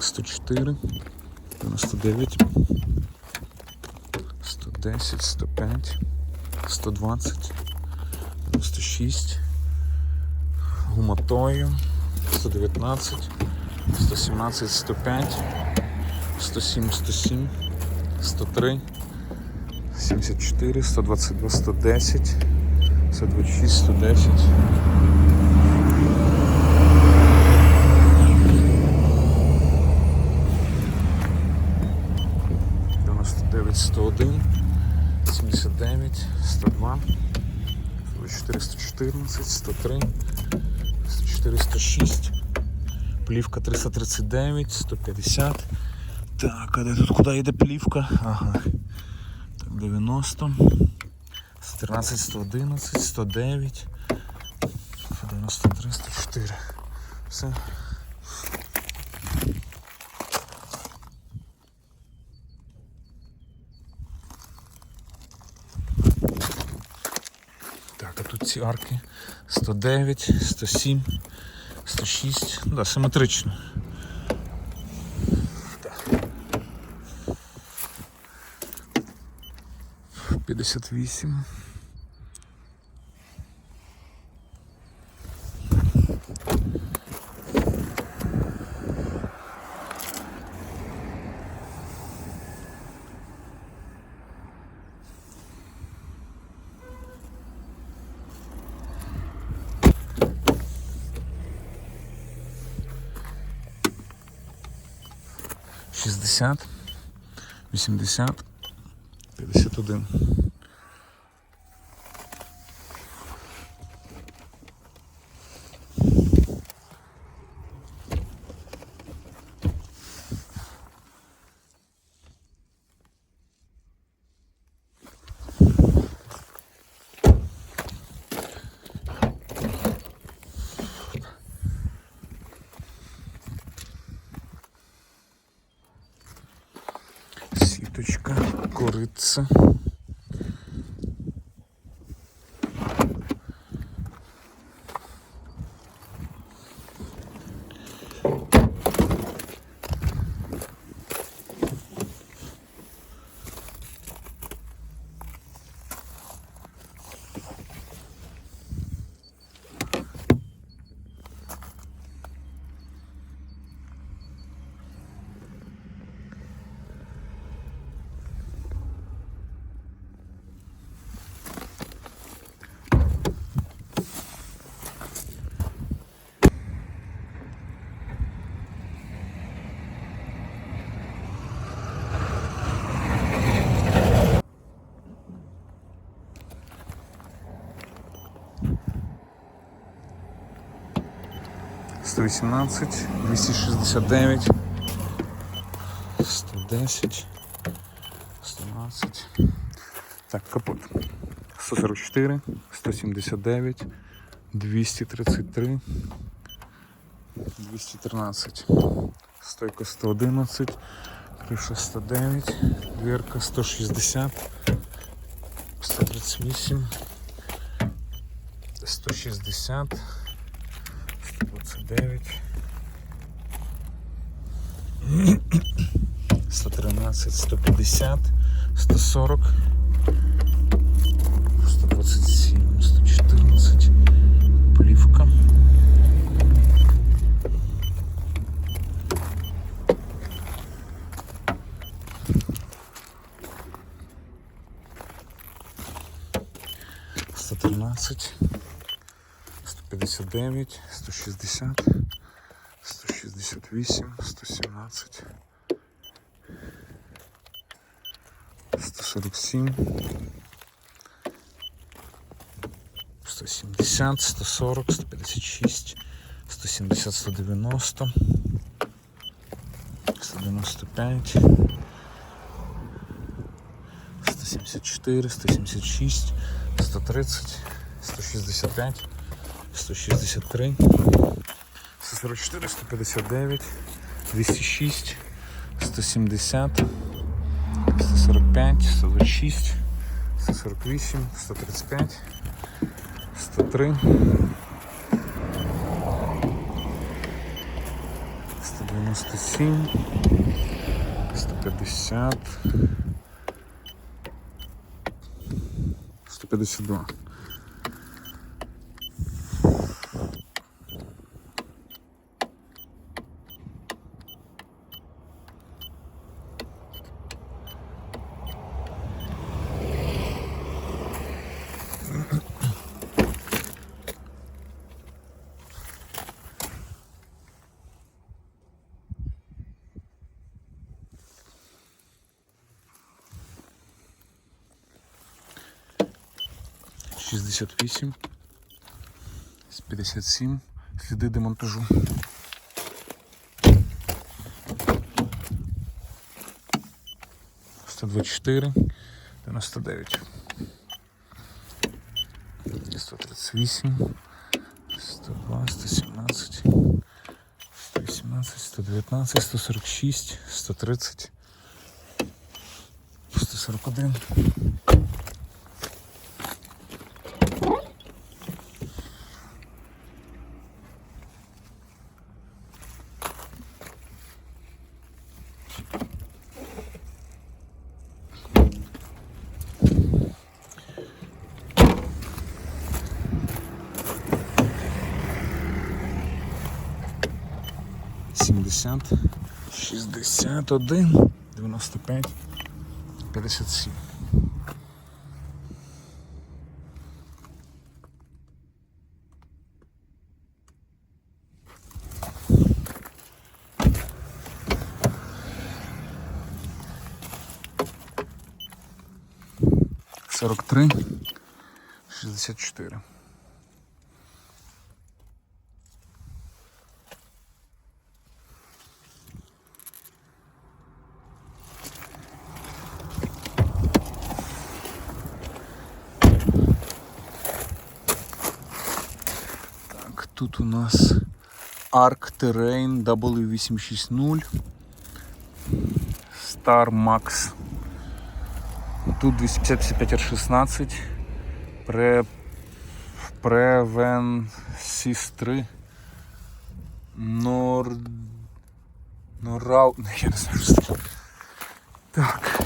Так, 104, 99, 110, 105, 120, 96, гуматою, 119, 117, 105, 107, 107, 103, 74, 122, 110, 126, 110. 414, 103, 406, плівка 339, 150. Так, а де тут куди йде плівка? Ага. Так, 90, 113, 111, 109, 93, 104. Все. Ці арки 109, 107, 106. Ну, да, симетрично. Так. 58. 60, 80, 51. квіточка, кориця. Сто вісімнадцять, двісті шістдесят дев'ять, сто десять, сто двадцять. Так, капот. 144, 179, 233, 213, стойка 111, криша 109, дверка 160, 138, 160, 129, 113, 150, 140, 127, 114, плівка. Сто тринадцять, 129, 160, 168, 117, 147, 170, 140, 156, 170, 190, 195, 174, 176, 130, 165. 163, 144, 159, 206, 170, 145, 126, 148, 135, 103, 97, 150, 152. 68 з 57 сліди демонтажу. Сто двадцять чотири, дев'яносто дев'ять. 138, 102, 117, 118, 119, 146, 130, 141. 70, 61, 95, 57. Сорок три, шестьдесят четыре. Так, тут у нас Arc Terrain W860 Star Max. Тут 255 R16 Pre Preven Sys 3 Норау. Я не знаю, що це. Так.